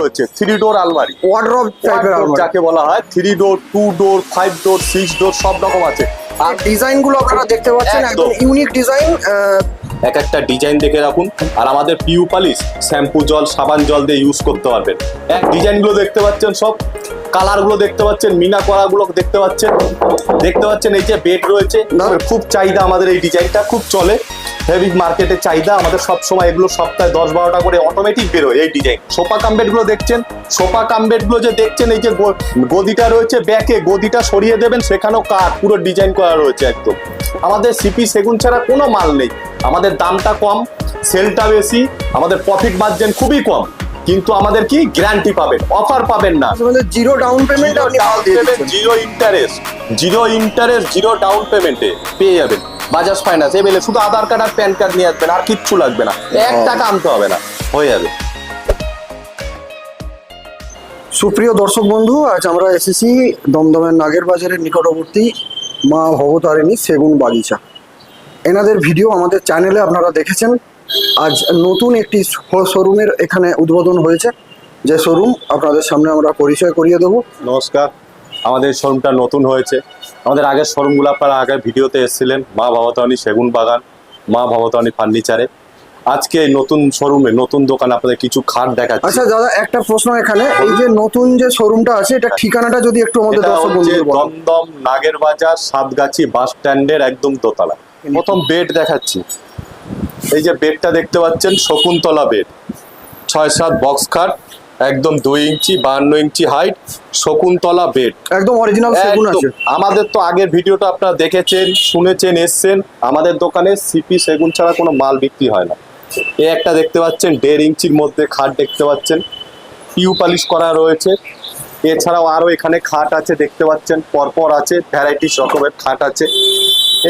রয়েছে থ্রি ডোর আলমারি। ওয়ার্ড্রপ টাইপের যাকে বলা হয় three door two door five door six door সব রকম আছে। আর ডিজাইনগুলো আপনারা দেখতে পাচ্ছেন একদম একদম। ইউনিক ডিজাইন এক একটা ডিজাইন দেখে রাখুন। আর আমাদের পিউ পালিশ শ্যাম্পু জল সাবান জল দিয়ে ইউজ করতে পারবেন। এক ডিজাইনগুলো দেখতে পাচ্ছেন সব। কালারগুলো দেখতে পাচ্ছেন মিনা করাগুলো দেখতে পাচ্ছেন। দেখতে পাচ্ছেন এই যে বেড রয়েছে। খুব চাহিদা আমাদের এই ডিজাইনটা খুব চলে। হেভি মার্কেটে চাহিদা আমাদের সব সময় এগুলো সপ্তাহে দশ বারোটা করে অটোমেটিক বেরোয় এই ডিজাইন সোফা কাম্বেটগুলো দেখছেন? সোফা কামবেডগুলো যে দেখছেন এই যে গদিটা রয়েছে ব্যাকে গদিটা সরিয়ে দেবেন সেখানেও কাঠ পুরো ডিজাইন করা রয়েছে একদম। আমাদের সিপি সেগুন ছাড়া কোনো মাল নেই। আমাদের দামটা কম সেলটা বেশি আমাদের প্রফিট মার্জিন খুবই কম। কিন্তু আমাদের কি? গ্যারান্টি পাবেন অফার পাবেন না। Zero down payment zero interest zero interest zero down পেমেন্টে পেয়ে যাবেন। বাজাজ ফাইন্যান্স এবেলে শুধু আধার কার্ড আর প্যান কার্ড নিয়ে আসবেন আর কিচ্ছু লাগবে না। এক টাকা আনতে হবে না হয়ে যাবে। সুপ্রিয় দর্শক বন্ধু আজ আমরা এসেছি দমদমের নাগের বাজারের নিকটবর্তী মা ভবতারিণী সেগুন বাগিচা এনাদের ভিডিও আমাদের চ্যানেলে আপনারা দেখেছেন। আজ নতুন একটি শোরুমের এখানে উদ্বোধন হয়েছে। যে শোরুম আপনাদের সামনে আমরা পরিচয় করিয়ে দেবো। নমস্কার। আমাদের শোরুমটা নতুন হয়েছে। আমাদের আগের শোরুমগুলো আপনারা আগের ভিডিওতে এসেছিলেন। মা ভবতানী সেগুন বাগান মা ভবতানী ফার্নিচারে আজকে নতুন শোরুমে নতুন দোকান আপনাদের কিছু খাট দেখাচ্ছি। আচ্ছা দাদা একটা প্রশ্ন এখানে। এই যে নতুন যে শোরুমটা আছে এটা ঠিকানাটা যদি একটু আমাদের দর্শক বন্ধুদের বলেন। দমদম নাগের বাজার সাতগাছি বাস স্ট্যান্ডের একদম দোতলা। প্রথম বেড দেখাচ্ছি। এই যে বেডটা দেখতে পাচ্ছেন শকুন্তলা বেড। ছয় সাত বক্স খাট একদম দুই ইঞ্চি বান্ন ইঞ্চি হাইট শকুন্তলা বেড। একদম অরিজিনাল সেগুন আছে। আমাদের তো আগের ভিডিওটা আপনারা দেখেছেন শুনেছেন এসছেন। আমাদের দোকানে সিপি সেগুন ছাড়া কোনো মাল বিক্রি হয় না। এ একটা দেখতে পাচ্ছেন দেড় ইঞ্চির মধ্যে খাট দেখতে পাচ্ছেন। পিউ পালিশ করা রয়েছে। এছাড়াও আরও এখানে খাট আছে দেখতে পাচ্ছেন পরপর আছে ভ্যারাইটিস রকমের খাট আছে।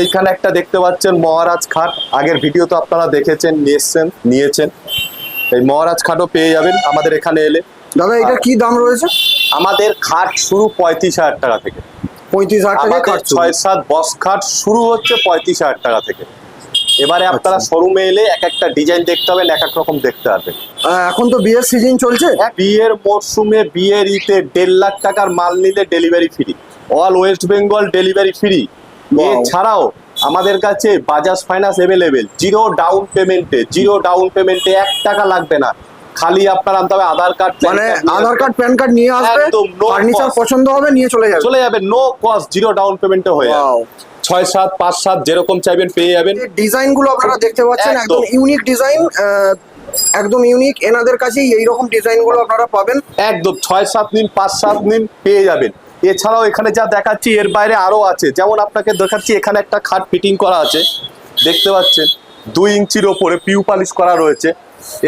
এইখানে একটা দেখতে পাচ্ছেন মহারাজ খাট আগের ভিডিও তো আপনারা দেখেছেন নিয়ে এসছেন নিয়েছেন। এই মহারাজ খাটও পেয়ে যাবেন আমাদের এখানে এলে। দাদা এটা কি দাম রয়েছে? আমাদের খাট শুরু পঁয়ত্রিশ হাজার টাকা থেকে। পঁয়ত্রিশ হাজার টাকা ছয় সাত বক্স খাট শুরু হচ্ছে পঁয়ত্রিশ হাজার টাকা থেকে। এবারে আপনারা আচ্ছা। শোরুমে এলে এক একটা ডিজাইন দেখতে হবেন এক এক রকম দেখতে পারবেন আহ, এখন তো বিয়ের সিজন চলছে? বিয়ের মরশুমে বিয়ের ইতে দেড় লাখ টাকার মাল নিলে delivery free all West Bengal delivery free. এছাড়াও আমাদের কাছে Bajaj finance available zero down পেমেন্টে জিরো ডাউন পেমেন্টে এক টাকা লাগবে না। খালি আপনার আনতে হবে আধার কার্ড মানে আধার কার্ড প্যান কার্ড নিয়ে আসবে একদম, ফার্নিচার পছন্দ হবে নিয়ে চলে যাবে। চলে যাবে নো কস্ট জিরো ডাউন পেমেন্টে হয়ে যাবে. ছয় সাত পাঁচ সাত যেরকম চাইবেন পেয়ে যাবেন। ডিজাইনগুলো আপনারা দেখতে পাচ্ছেন একদম। ইউনিক ডিজাইন একদম ইউনিক এনাদের কাছেই এইরকম ডিজাইনগুলো আপনারা পাবেন। একদম ছয় সাত দিন পাঁচ সাত দিন পেয়ে যাবেন। এছাড়াও এখানে যা দেখাচ্ছি এর বাইরে আরও আছে। যেমন আপনাকে দেখাচ্ছি এখানে একটা খাট ফিটিং করা আছে। দেখতে পাচ্ছেন দুই ইঞ্চির ওপরে পিউ পালিশ করা রয়েছে।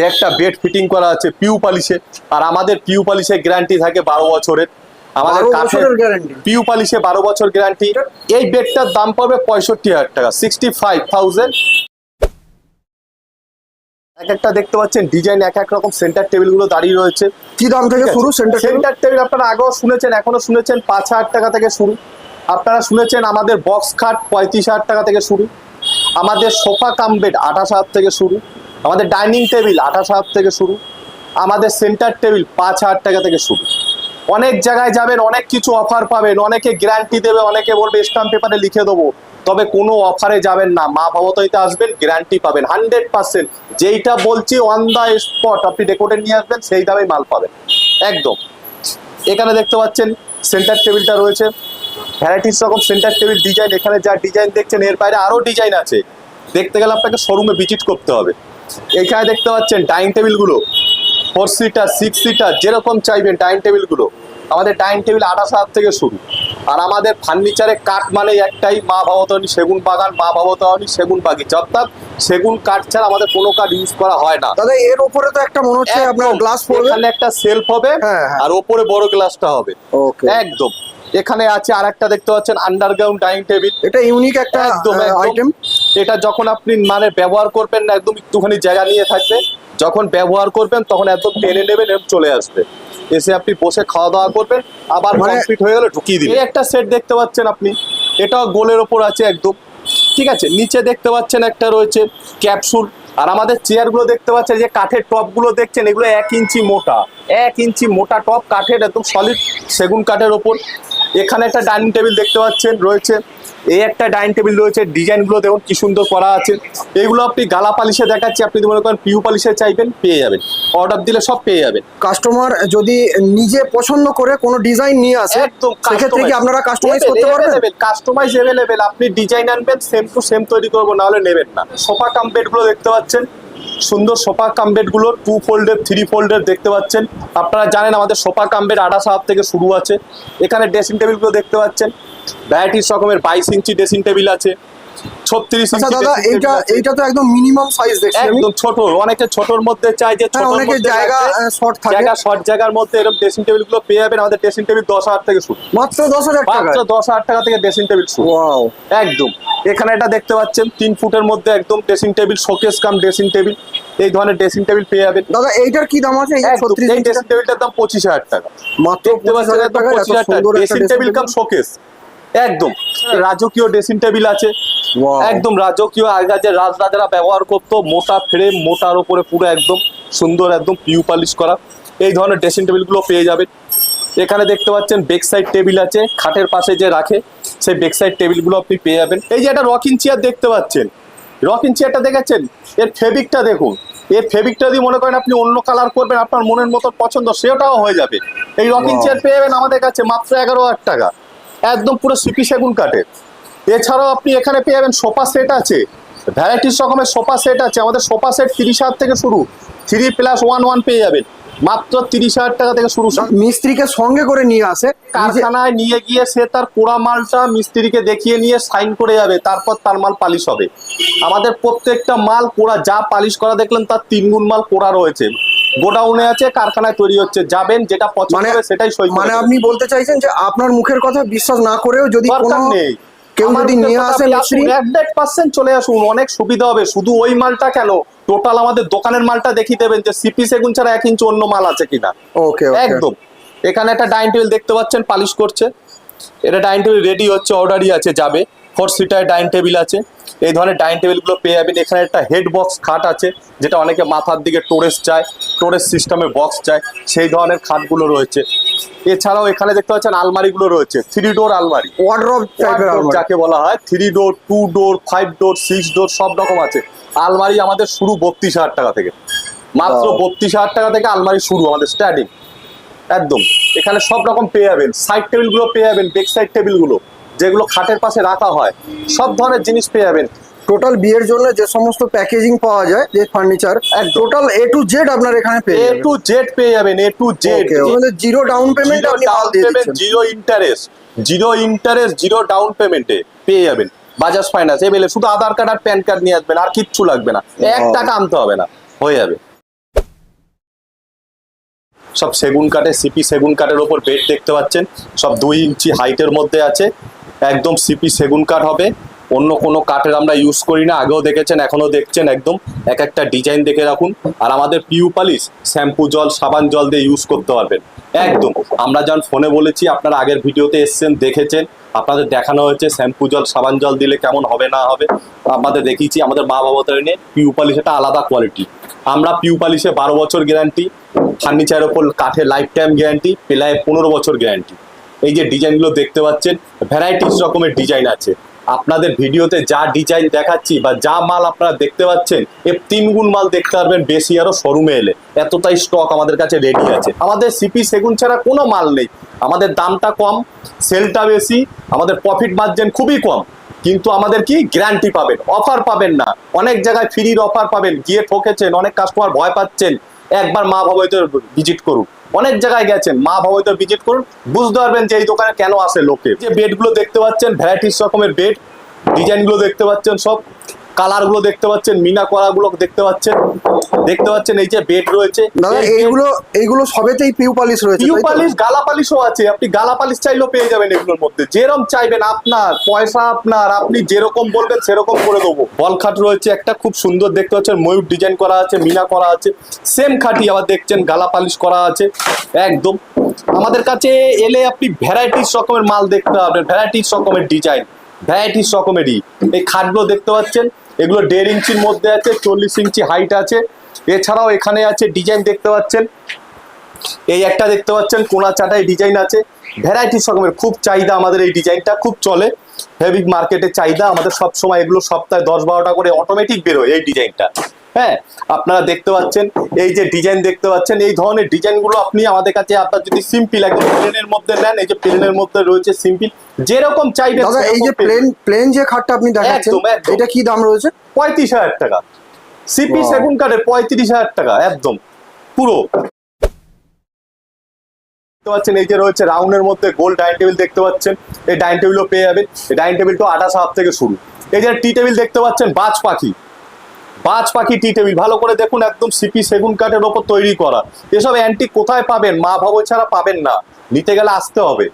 একটা বেড ফিটিং করা আছে পিউ পালিশে। আর আমাদের পিউ পালিশে গ্যারান্টি থাকে বারো বছরের। আমাদের কাঠের গ্যারান্টি পিউ পালিশে বারো বছর গ্যারান্টি এই বেডটার দাম পড়বে পঁয়ষট্টি হাজার টাকা সিক্সটি ফাইভ থাউজেন্ড এক একটা দেখতে পাচ্ছেন ডিজাইন এক এক রকম সেন্টার টেবিলগুলো দাঁড়িয়ে রয়েছে। কি দাম থেকে শুরু সেন্টার সেন্টার টেবিল আপনারা আগেও শুনেছেন এখনও শুনেছেন পাঁচ হাজার টাকা থেকে শুরু। আপনারা শুনেছেন আমাদের বক্স খাট পঁয়ত্রিশ হাজার টাকা থেকে শুরু। আমাদের সোফা কাম বেড আঠাশ হাজার থেকে শুরু। আমাদের ডাইনিং টেবিল আঠাশ হাজার থেকে শুরু। আমাদের সেন্টার টেবিল পাঁচ হাজার টাকা থেকে শুরু। অনেক জায়গায় যাবেন, অনেক কিছু অফার পাবেন, অনেকে গ্যারান্টি দেবে, অনেকে বলবে স্টাম্প পেপারে লিখে দেবো। তবে কোনো অফারে যাবেন না, মা ভবতইতে আসবেন গ্যারান্টি পাবেন হান্ড্রেড পার্সেন্ট যেইটা বলছি অন দ্য স্পট আপনি রেকর্ডে নিয়ে আসবেন, সেই দামে মাল পাবেন। একদম। এখানে দেখতে পাচ্ছেন সেন্টার টেবিলটা রয়েছে। ভ্যারাইটিস রকম সেন্টার টেবিল ডিজাইন এখানে যা ডিজাইন দেখছেন, এর বাইরে আরও ডিজাইন আছে। দেখতে গেলে আপনাকে শোরুমে ভিজিট করতে হবে। এখানে দেখতে পাচ্ছেন ডাইনিং টেবিলগুলো ফোর সিটার সিক্স সিটার যেরকম চাইবেন ডাইনিং টেবিলগুলো আমাদের ডাইনিং টেবিল আঠাশ হাজার থেকে শুরু। আর আমাদের ফার্নিচারে কাঠ মানে একটাই মা ভবতনী সেগুন বাগান মা ভবতনী সেগুন বাগিচা। অর্থাৎ সেগুন কাঠ ছাড়া আমাদের কোনো কাঠ ইউজ করা হয় না। দাদা এর উপরে তো একটা মনে হচ্ছে আপনার গ্লাস পড়বে। এখানে একটা সেলফ হবে হ্যাঁ, হ্যাঁ। আর ওপরে বড় গ্লাসটা হবে। ওকে একদম। এখানে আছে আর একটা দেখতে পাচ্ছেন আন্ডারগ্রাউন্ড ডাইনিং টেবিল এটা ইউনিক একটা। আইটেম এটা যখন আপনি মানে ব্যবহার করবেন না একদম একটুখানি জায়গা নিয়ে থাকবে যখন ব্যবহার করবেন তখন একদম টেনে নেবেন এবং চলে আসবে। এসে আপনি বসে খাওয়া দাওয়া করবেন আবার মানে- কমপ্লিট হয়ে গেলে ঢুকিয়ে দিবেন। এই একটা সেট দেখতে পাচ্ছেন আপনি এটাও গোলের ওপর আছে একদম। ঠিক আছে নিচে দেখতে পাচ্ছেন একটা রয়েছে ক্যাপসুল আর আমাদের চেয়ারগুলো দেখতে পাচ্ছেন যে কাঠের টপগুলো দেখছেন এগুলো এক ইঞ্চি মোটা। এক ইঞ্চি মোটা টপ কাঠের একদম সলিড সেগুন কাঠের ওপর। এখানে একটা ডাইনিং টেবিল দেখতে পাচ্ছেন রয়েছে। এই একটা ডাইনিং টেবিল রয়েছে ডিজাইনগুলো দেখুন কি সুন্দর করা আছে। এগুলো আপনি গালা পালিশে দেখাচ্ছি আপনি যদি মনে করেন পিউ পালিশে চাইবেন পেয়ে যাবেন। অর্ডার দিলে সব পেয়ে যাবেন। কাস্টমার যদি নিজে পছন্দ করে কোনো ডিজাইন নিয়ে আসে সেক্ষেত্রে কি আপনারা কাস্টমাইজ করতে পারবেন? কাস্টমাইজ অ্যাভেলেবেল আপনি ডিজাইন আনবেন সেম টু সেম তৈরি করব নাহলে নেবেন না। সোফা কাম বেডগুলো দেখতে পাচ্ছেন। সুন্দর সোফা কাম বেডগুলো টু ফোল্ডের, থ্রি ফোল্ডের দেখতে পাচ্ছেন। আপনারা জানেন আমাদের সোফা কাম বেড আড়াইশো হাত থেকে শুরু আছে। এখানে ড্রেসিং টেবিলগুলো দেখতে পাচ্ছেন। ভ্যারাইটিস রকমের বাইশ ইঞ্চি ড্রেসিং টেবিল আছে। ছত্রিশ আচ্ছা দাদা dressing এইটা table আছে। এইটা তো একদম মিনিমাম সাইজ দেখছি একদম ছোট অনেকে ছোটর মধ্যে চাই যে হ্যাঁ অনেকে জায়গা শর্ট থাকে। জায়গা শর্ট জায়গার মধ্যে এরকম ড্রেসিং টেবিলগুলো পেয়ে যাবেন। আমাদের ড্রেসিং টেবিল দশ হাজার থেকে শুরু। মাত্র দশ হাজার মাত্র দশ হাজার টাকা থেকে ড্রেসিং টেবিল শুরু। একদম। এখানে এটা দেখতে পাচ্ছেন তিন ফুটের মধ্যে একদম dressing table showcase cum dressing table এই ধরনের ড্রেসিং টেবিল পেয়ে যাবেন। দাদা এইটার কি দাম আছে? এই যে একদম, 36 এই ইঞ্চিটা? ড্রেসিং টেবিলটার দাম পঁচিশ হাজার টাকা। মাত্র পঁচিশ হাজার টাকা। ড্রেসিং টেবিল কাম শোকেস একদম। রাজকীয় ড্রেসিং টেবিল আছে। একদম রাজকীয় আগেকার যে রাজরাজারা ব্যবহার করতো মোটা ফ্রেম মোটার উপরে পুরো একদম সুন্দর একদম পিউ পালিশ করা। এই ধরনের ড্রেসিং টেবিলগুলো পেয়ে যাবেন। এখানে দেখতে পাচ্ছেন বেক সাইড টেবিল আছে খাটের পাশে যে রাখে সেই বেক সাইড টেবিলগুলো আপনি পেয়ে যাবেন। এই যে একটা রকিং চেয়ার দেখতে পাচ্ছেন। রকিং চেয়ারটা দেখেছেন? এর ফেব্রিকটা দেখুন। এর ফেব্রিকটা যদি মনে করেন আপনি অন্য কালার করবেন আপনার মনের মতো পছন্দ সেটাও হয়ে যাবে। এই রকিং চেয়ার পেয়ে যাবেন আমাদের কাছে মাত্র এগারো হাজার টাকা। একদম পুরো সিপি সেগুন কাঠের। এছাড়াও আপনি এখানে পেয়ে যাবেন সোফা সেট আছে। ভ্যারাইটিস রকমের সোফা সেট আছে। আমাদের সোফা সেট তিরিশ হাজার থেকে শুরু। থ্রি প্লাস ওয়ান ওয়ান পেয়ে যাবেন। মাত্র তিরিশ হাজার টাকা থেকে শুরু মিস্ত্রিকে সঙ্গে করে নিয়ে আসে। কারখানায় নিয়ে গিয়ে সে তার পোড়া মালটা মিস্ত্রিকে দেখিয়ে নিয়ে সাইন করে যাবে। তারপর তার মাল পালিশ হবে। আমাদের প্রত্যেকটা মাল পোড়া যা পালিশ করা দেখলেন তার তিন গুণ মাল পোড়া রয়েছে। গোডাউনে আছে কারখানায় তৈরি হচ্ছে যাবেন যেটা পছন্দ মানে হবে সেটাই সই মানে আপনি বলতে চাইছেন যে আপনার মুখের কথা বিশ্বাস না করেও যদি কোনো নেই। কেউ যদি নিয়ে আসে মিস্ত্রি আসুন, হান্ড্রেড পার্সেন্ট চলে আসুন অনেক সুবিধা হবে। শুধু ওই মালটা কেন? টোটাল আমাদের দোকানের মালটা দেখিয়ে দেবেন যে সিপি সেগুন ছাড়া এক ইঞ্চি অন্য মাল আছে কিনা। ওকে একদম। এখানে একটা ডাইনিং টেবিল দেখতে পাচ্ছেন পালিশ করছে। এটা ডাইনিং টেবিল রেডি হচ্ছে অর্ডারই আছে যাবে। ফোর সিটার ডাইনিং টেবিল আছে। এই ধরনের ডাইনিং টেবিলগুলো পেয়ে যাবেন। এখানে একটা হেড বক্স খাট আছে যেটা অনেকে মাথার দিকে টোরেস চায় টোরেস সিস্টেমে বক্স চায়। সেই ধরনের খাটগুলো রয়েছে। এছাড়াও এখানে দেখতে পাচ্ছেন আলমারিগুলো রয়েছে থ্রি ডোর আলমারি। ওয়ার্ড্রপ যাকে বলা হয় three door two door five door six door সব রকম আছে। আলমারি আমাদের শুরু বত্রিশ হাজার টাকা থেকে। মাত্র বত্রিশ হাজার টাকা থেকে আলমারি শুরু আমাদের স্টার্টিং একদম। এখানে সব রকম পেয়ে যাবেন। সাইড টেবিলগুলো পেয়ে যাবেন বেক সাইড টেবিলগুলো যেগুলো খাটের পাশে রাখা হয় সব ধরনের জিনিস পেয়ে যাবেন। টোটাল বিয়ের জন্য যে সমস্ত প্যাকেজিং পাওয়া যায় যে furniture. Total A to Z আপনার এখানে পেয়ে এ টু জেড পেয়ে যাবেন এ টু জেড আমাদের জিরো ডাউন পেমেন্ট আপনি মাল দিয়ে দিচ্ছেন। Zero interest zero interest zero down পেমেন্টে পেয়ে যাবেন। বাজাজ ফাইন্যান্স এবেলে শুধু আধার কার্ড আর প্যান কার্ড নিয়ে আসবেন আর কিচ্ছু লাগবে না। এক. টাকা আনতে হবে না হয়ে যাবে। সব সেগুন কাঠের সিপি সেগুন কাঠের ওপর বেড দেখতে পাচ্ছেন। সব দুই ইঞ্চি হাইটের মধ্যে আছে। একদম সিপি সেগুন কাঠ হবে। অন্য কোনো কাঠের আমরা ইউজ করি না। আগেও দেখেছেন, এখনও দেখছেন একদম। এক একটা ডিজাইন দেখে রাখুন। আর আমাদের পিউ পালিশ শ্যাম্পু জল, সাবান জল দিয়ে ইউজ করতে পারবেন। একদম। আমরা যখন ফোনে বলেছি, আপনারা আগের ভিডিওতে এসছেন, দেখেছেন। আপনাদের দেখানো হয়েছে শ্যাম্পু জল, সাবান জল দিলে কেমন হবে, না হবে। আমাদের দেখিয়েছি, আমাদের মা বাবা নিয়ে পিউ পালিশ একটা আলাদা কোয়ালিটি আমরা পিউ পালিশে বারো বছর গ্যারান্টি ফার্নিচারের ওপর কাঠে লাইফ টাইম গ্যারান্টি প্রায় পনেরো বছর গ্যারান্টি এই যে ডিজাইনগুলো দেখতে পাচ্ছেন ভ্যারাইটিস রকমের ডিজাইন আছে। আপনাদের ভিডিওতে যা ডিজাইন দেখাচ্ছি বা যা মাল আপনারা দেখতে পাচ্ছেন এর তিন গুণ মাল দেখতে পারবেন বেশি আরও শোরুমে এলে। এতটাই স্টক আমাদের কাছে রেডি আছে। আমাদের সিপি সেগুন ছাড়া কোনো মাল নেই। আমাদের দামটা কম সেলটা বেশি, আমাদের প্রফিট মার্জিন খুবই কম। কিন্তু আমাদের কি? গ্যারান্টি পাবেন অফার পাবেন না। অনেক জায়গায় ফ্রির অফার পাবেন। গিয়ে ঠকেছেন, অনেক কাস্টমার ভয় পাচ্ছেন। একবার মা ভবইতে ভিজিট করুন অনেক জায়গায় গেছেন, মা ভবইতে ভিজিট করুন। বুঝতে পারবেন যে এই দোকানে কেন আসে লোকে। যে বেডগুলো দেখতে পাচ্ছেন ভ্যারাইটিস রকমের বেড ডিজাইনগুলো দেখতে পাচ্ছেন সব। কালারগুলো দেখতে পাচ্ছেন মিনা করাগুলো দেখতে পাচ্ছেন দেখতে পাচ্ছেন এই যে বেড রয়েছে। দাদা এইগুলো এইগুলো সবেতেই পিউ পালিশ রয়েছে পিউ পালিশ গালা পালিশও আছে। আপনি গালা পালিশ চাইলেও পেয়ে যাবেন এগুলোর মধ্যে। যেরকম চাইবেন আপনার পয়সা আপনার আপনি যেরকম বলবেন সেরকম করে দেবো। বল খাট রয়েছে একটা খুব সুন্দর দেখতে পাচ্ছেন ময়ূর ডিজাইন করা আছে মিনা করা আছে। সেম খাটি আবার দেখছেন গালা পালিশ করা আছে। একদম। আমাদের কাছে এলে আপনি ভ্যারাইটিস রকমের মাল দেখতে পাবেন ভ্যারাইটিস রকমের ডিজাইন ভ্যারাইটিস রকমেরই। এই খাটগুলো দেখতে পাচ্ছেন এগুলো দেড় ইঞ্চির মধ্যে আছে, চল্লিশ ইঞ্চি হাইট আছে। এছাড়াও এখানে আছে ডিজাইন দেখতে পাচ্ছেন। এই একটা দেখতে পাচ্ছেন, কোনা চাটাই ডিজাইন আছে। ভ্যারাইটিস রকমের খুব চাহিদা আমাদের এই ডিজাইনটা খুব চলে। হেভি মার্কেটে চাহিদা, আমাদের সব সময় এগুলো সপ্তাহে দশ বারোটা করে অটোমেটিক বেরোয় এই ডিজাইনটা হ্যাঁ আপনারা দেখতে পাচ্ছেন এই যে ডিজাইন দেখতে পাচ্ছেন এই ধরনের ডিজাইনগুলো আপনি আমাদের কাছে আপনার যদি সিম্পল একদম প্লেনের মধ্যে নেন এই যে প্লেনের মধ্যে রয়েছে সিম্পল যেরকম চাইবেন এই যে প্লেন প্লেন যে খাটটা আপনি দেখাচ্ছেন। এটা কি দাম রয়েছে? পঁয়ত্রিশ হাজার টাকা। সিপি. সেগুন কাঠের পঁয়ত্রিশ হাজার টাকা একদম পুরো। দেখতে পাচ্ছেন এই যে রয়েছে রাউন্ডের মধ্যে গোল ডাইনিং টেবিল দেখতে পাচ্ছেন এই ডাইনিং টেবিলও পেয়ে যাবেন। এই ডাইনিং টেবিলটা আঠাশ হাত থেকে শুরু। এই যে টি টেবিল দেখতে পাচ্ছেন বাজ পাখি বাজ পাখি টি টেবিল ভালো করে দেখুন একদম সিপি সেগুন কাঠের ওপর তৈরি করা। এসব অ্যান্টিক কোথায় পাবেন? মা ভব ছাড়া পাবেন না। নিতে গেলে আসতে হবে।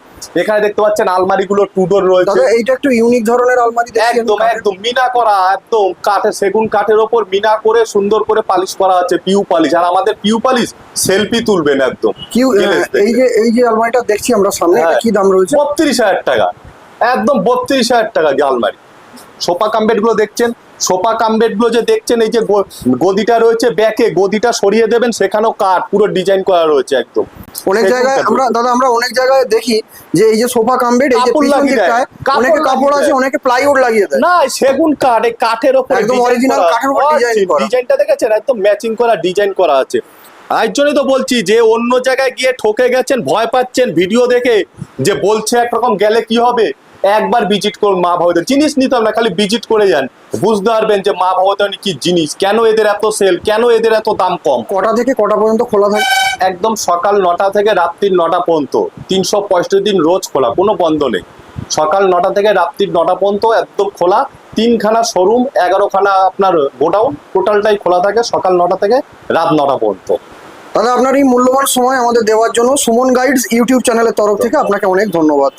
এখানে দেখতে পাচ্ছেন আলমারিগুলো টুডোর রয়েছে। এইটা একটু ইউনিক ধরনের আলমারি একদম একদম মিনা করা একদম কাঠের সেগুন কাঠের ওপর মিনা করে সুন্দর করে পালিশ করা আছে পিউ পালিশ আর আমাদের পিউ পালিশ সেলফি তুলবেন একদম। এই যে এই যে আলমারিটা দেখছি আমরা সামনে হ্যাঁ। কি দাম রয়েছে? বত্রিশ হাজার টাকা। একদম বত্রিশ হাজার টাকা যে আলমারি। সোফা কাম্বেটগুলো দেখছেন? সোফা কাম্বেটগুলো যে দেখছেন এই যে গদিটা রয়েছে ব্যাকে গদিটা সরিয়ে দেবেন সেখানেও কাঠ পুরো ডিজাইন করা রয়েছে একদম। অনেক জায়গায় আমরা দাদা আমরা অনেক জায়গায় দেখি যে এই যে সোফা কাম্বেট এই যে পিছন। দিকটায় কাপড় অনেকে কাপড় আছে। অনেকে প্লাইউড লাগিয়ে দেয়। না সেগুন কাঠ এই কাঠের ওপর একদম অরিজিনাল কাঠের উপর design করা। ডিজাইনটা দেখেছেন? একদম ম্যাচিং করা ডিজাইন করা আছে। আর জন্যই তো বলছি যে অন্য জায়গায় গিয়ে ঠকে গেছেন ভয় পাচ্ছেন ভিডিও দেখে যে বলছে একরকম গেলে কি হবে? একবার ভিজিট করুন মা ভগবতী জিনিস নিতাম না খালি ভিজিট করে যান। বুঝতে পারবেন যে মা ভগবতী কি জিনিস কেন এদের এত সেল কেন এদের এত দাম কম? কটা থেকে কটা পর্যন্ত খোলা থাকে? একদম সকাল নটা থেকে রাত্রির নটা পর্যন্ত। তিনশো পঁয়ষট্টি দিন রোজ খোলা কোনো বন্ধ নেই। সকাল নটা থেকে রাত্রির নটা পর্যন্ত একদম খোলা। তিনখানা শোরুম এগারোখানা আপনার গোডাউন টোটালটাই খোলা থাকে সকাল নটা থেকে রাত নটা পর্যন্ত। দাদা আপনার এই মূল্যবান সময় আমাদের দেওয়ার জন্য সুমন গাইডস ইউটিউব চ্যানেলের তরফ থেকে আপনাকে অনেক ধন্যবাদ।